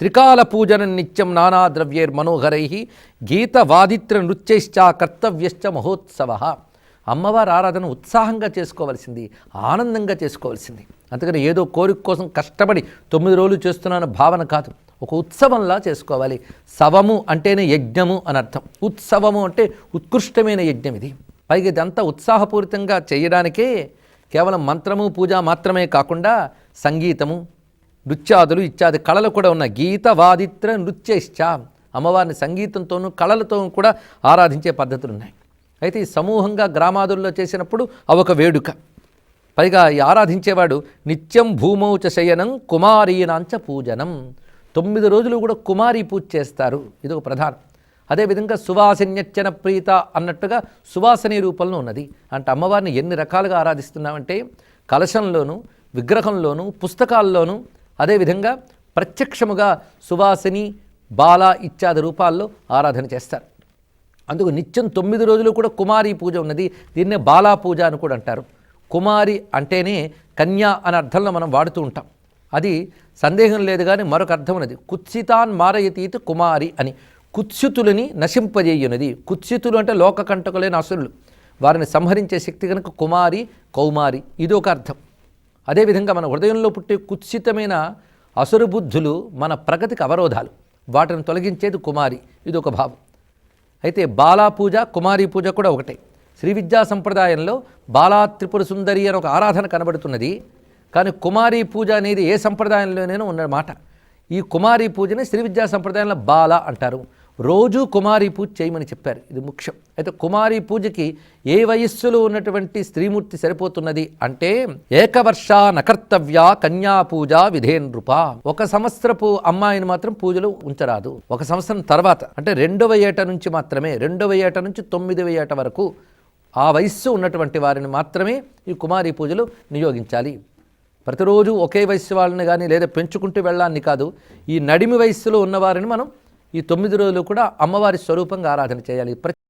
త్రికాల పూజన నిత్యం నానా ద్రవ్యైర్ మనోహరై గీత వాదిత్ర నృత్యశ్చ కర్తవ్యశ్చ మహోత్సవ. అమ్మవారి ఆరాధన ఉత్సాహంగా చేసుకోవాల్సింది ఆనందంగా చేసుకోవాల్సింది. అందుకని ఏదో కోరిక కోసం కష్టపడి తొమ్మిది రోజులు చేస్తున్నాన భావన కాదు. ఒక ఉత్సవంలా చేసుకోవాలి. సవము అంటేనే యజ్ఞము అని అర్థం. ఉత్సవము అంటే ఉత్కృష్టమైన యజ్ఞం ఇది. పైగా ఇదంతా ఉత్సాహపూరితంగా చేయడానికే కేవలం మంత్రము పూజ మాత్రమే కాకుండా సంగీతము నృత్యాదులు ఇత్యాది కళలు కూడా ఉన్నాయి. గీత వాదిత్ర నృత్యశ్చ. అమ్మవారిని సంగీతంతోనూ కళలతో కూడా ఆరాధించే పద్ధతులు ఉన్నాయి. అయితే ఈ సమూహంగా గ్రామాదుల్లో చేసినప్పుడు అవొక వేడుక. పైగా ఈ ఆరాధించేవాడు నిత్యం భూమౌచ శయనం కుమారీనాంచ పూజనం. తొమ్మిది రోజులు కూడా కుమారి పూజ చేస్తారు. ఇది ఒక ప్రధానం. అదేవిధంగా సువాసిన్యచ్చన ప్రీత అన్నట్టుగా సువాసని రూపంలో ఉన్నది. అంటే అమ్మవారిని ఎన్ని రకాలుగా ఆరాధిస్తున్నామంటే కలశంలోను విగ్రహంలోను పుస్తకాల్లోనూ అదేవిధంగా ప్రత్యక్షముగా సువాసిని బాల ఇత్యాది రూపాల్లో ఆరాధన చేస్తారు. అందుకు నిత్యం తొమ్మిది రోజులు కూడా కుమారి పూజ ఉన్నది. దీన్నే బాలా పూజ అని కూడా అంటారు. కుమారి అంటేనే కన్యా అనే అర్థంలో మనం వాడుతూ ఉంటాం. అది సందేహం లేదు కానీ మరొక అర్థం ఉన్నది. కుత్సితాన్ మారయతీతి కుమారి అని. కుత్సితులని నశింపజేయున్నది. కుత్సితులు అంటే లోకకంటకులైన అసురులు. వారిని సంహరించే శక్తి కనుక కుమారి కౌమారి. ఇది ఒక అర్థం. అదేవిధంగా మన హృదయంలో పుట్టే కుత్సితమైన అసురబుద్ధులు మన ప్రగతికి అవరోధాలు. వాటిని తొలగించేది కుమారి. ఇది ఒక భావం. అయితే బాలా పూజ కుమారి పూజ కూడా ఒకటే. శ్రీ విద్యా సంప్రదాయంలో బాలా త్రిపుర సుందరి అని ఒక ఆరాధన కనబడుతున్నది. కానీ కుమారి పూజ అనేది ఏ సంప్రదాయంలోనైనా ఉన్నమాట. ఈ కుమారి పూజని శ్రీ విద్యా సంప్రదాయంలో బాల అంటారు. రోజు కుమారి పూజ చేయమని చెప్పారు. ఇది ముఖ్యం. అయితే కుమారి పూజకి ఏ వయస్సులో ఉన్నటువంటి స్త్రీమూర్తి సరిపోతున్నది అంటే ఏకవర్ష నకర్తవ్య కన్యా పూజ విధేనృప ఒక సంవత్సరపు అమ్మాయిని మాత్రం పూజలు ఉంచరాదు. ఒక సంవత్సరం తర్వాత అంటే రెండవ ఏట నుంచి మాత్రమే రెండవ ఏట నుంచి తొమ్మిదవ ఏట వరకు ఆ వయస్సు ఉన్నటువంటి వారిని మాత్రమే ఈ కుమారి పూజలు నియోగించాలి. ప్రతిరోజు ఒకే వయస్సు వాళ్ళని కానీ లేదా పెంచుకుంటూ వెళ్ళాలని కాదు. ఈ నడిమి వయస్సులో ఉన్నవారిని మనం ఈ తొమ్మిది రోజులు కూడా అమ్మవారి స్వరూపంగా ఆరాధన చేయాలి. ప్రతి